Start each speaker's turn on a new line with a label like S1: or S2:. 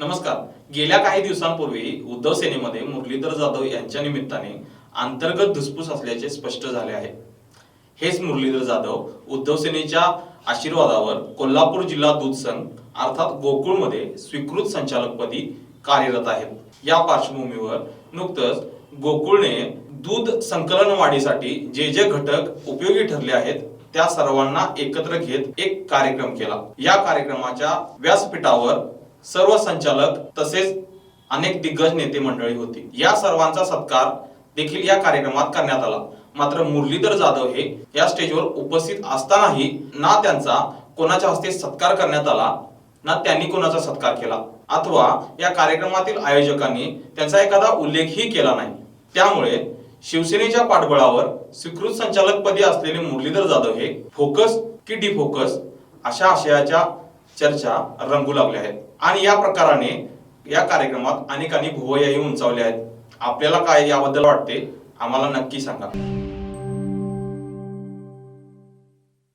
S1: नमस्कार. गेल्या काही दिवसांपूर्वी उद्धव सेनेमध्ये मुरलीधर जाधव यांच्या निमित्ताने अंतर्गत धुसफूस असल्याचे स्पष्ट झाले आहे. हेच मुरलीधर जाधव उद्धव सेनेच्या आशीर्वादावर कोल्हापूर जिल्हा दूध संघ अर्थात गोकुळमध्ये स्वीकृत संचालकपदी कार्यरत आहेत. या पार्श्वभूमीवर नुकतंच गोकुळने दूध संकलन वाढीसाठी जे जे घटक उपयोगी ठरले आहेत त्या सर्वांना एकत्र घेत एक कार्यक्रम केला. या कार्यक्रमाच्या व्यासपीठावर सर्व संचालक तसेच अनेक दिग्गज नेते मंडळी होती. या सर्वांचा सत्कार देखील या कार्यक्रमात करण्यात आला. मात्र मुरलीधर जाधव हे या स्टेजवर उपस्थित असतानाही ना त्यांचा कोणाच्या हस्ते सत्कार करण्यात आला ना त्यांनी कोणाचा सत्कार केला. अथवा या कार्यक्रमातील आयोजकांनी त्यांचा एखादा उल्लेखही केला नाही. त्यामुळे शिवसेनेच्या पाठबळावर स्वीकृत संचालकपदी असलेले मुरलीधर जाधव हे फोकस की डिफोकस अशा आशयाच्या चर्चा रंगू लागल्या आहेत. आणि या प्रकाराने या कार्यक्रमात अनेकांनी भुवयाही उंचावल्या आहेत. आपल्याला काय याबद्दल वाटते आम्हाला नक्की सांगा.